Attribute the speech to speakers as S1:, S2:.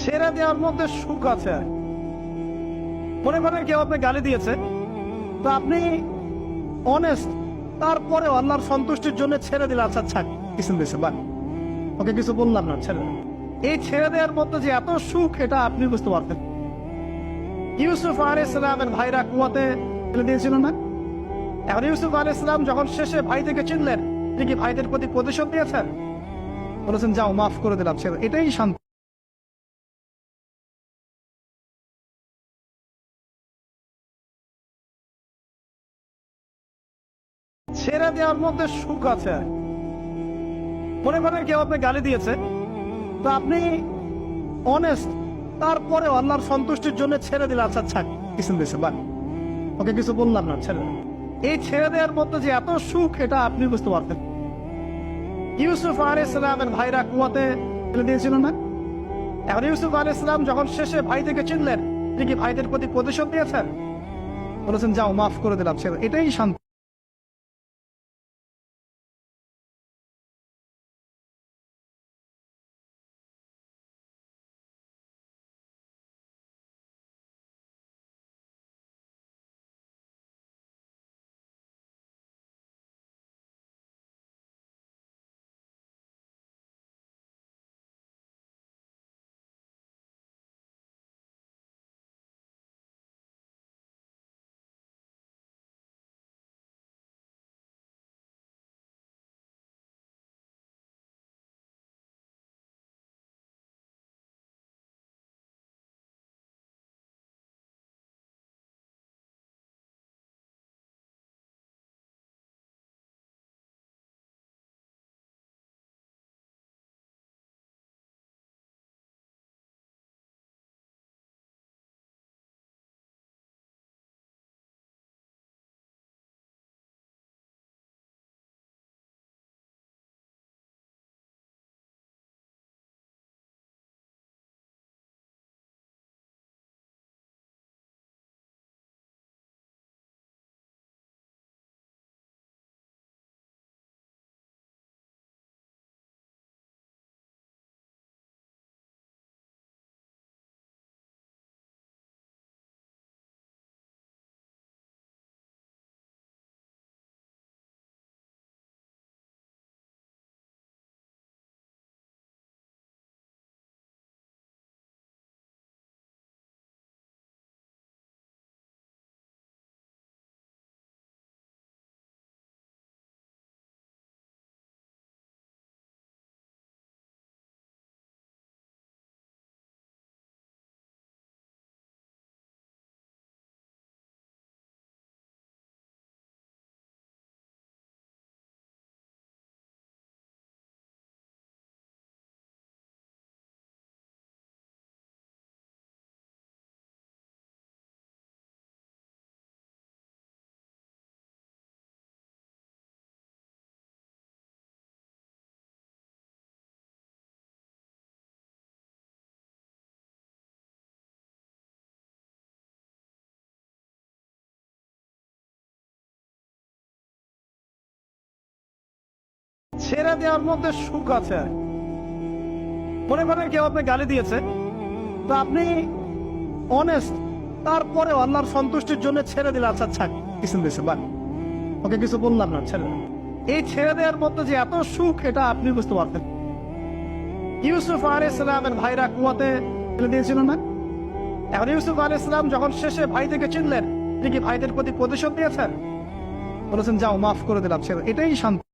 S1: ছেড়ে দেওয়ার মধ্যে সুখ আছে। মনে করেন কেউ আপনি গালি দিয়েছে, তো আপনি অনেস্ট তারপরেও আল্লাহর সন্তুষ্টির জন্য ছেড়ে দিলে আচ্ছা ছাক কিছু দিয়েছে বা ওকে কিছু বললাম না, ছেড়ে। এই ছেড়ে দেওয়ার মধ্যে যে এত সুখ, এটা আপনি বুঝতে পারতেন। ইউসুফ আল ইসলামের ভাইরা কুয়াতে ফেলে দিয়েছিল না? এখন ইউসুফ আল ইসলাম যখন শেষে ভাই থেকে চিনলেন তিনি কি ভাইদের প্রতি প্রতিশোধ দিয়েছেন বলেছেন, যাও, মাফ করে দিলাম, ছেড়ে এটাই শান্তি। ছেড়ে দেওয়ার মধ্যে সুখ আছে। মনে করেন কেউ আপনি গালি দিয়েছে, তো আপনি অনেস্ট তারপরেও আল্লাহর সন্তুষ্টির জন্য ছেড়ে দিলে আচ্ছা ছাক কিছু দিয়েছে বা ওকে, কিছু বললাম না, ছেড়ে এই ছেড়ে দেওয়ার মধ্যে যে এত সুখ, এটা আপনি বুঝতে পারতেন। ইউসুফ আল ইসলামের ভাইরা কুয়াতে ফেলে দিয়েছিল না? এখন ইউসুফ আল ইসলাম যখন শেষে ভাই থেকে চিনলেন, তিনি কি ভাইদের প্রতি প্রতিশোধ দিয়েছেন বলেছেন, যাও, মাফ করে দিলাম, ছেড়ে এটাই শান্তি। ছেড়ে দেওয়ার মধ্যে সুখ আছে। মনে করেন কেউ আপনি গালি দিয়েছে, তো আপনি অনেস্ট তারপরেও আল্লাহর সন্তুষ্টির জন্য ছেড়ে দিলে আচ্ছা ছাক কিছু দিয়েছে বা ওকে কিছু বললাম না, ছেড়ে এই ছেড়ে দেওয়ার মধ্যে যে এত সুখ, এটা আপনি বুঝতে পারতেন। ইউসুফ আল ইসলামের ভাইরা কুয়াতে ফেলে দিয়েছিল না? এখন ইউসুফ আল ইসলাম যখন শেষে ভাই থেকে চিনলেন, তিনি কি ভাইদের প্রতি প্রতিশোধ দিয়েছেন? বলেছেন, যাও, মাফ করে দিলাম, ছেড়ে এটাই শান্তি।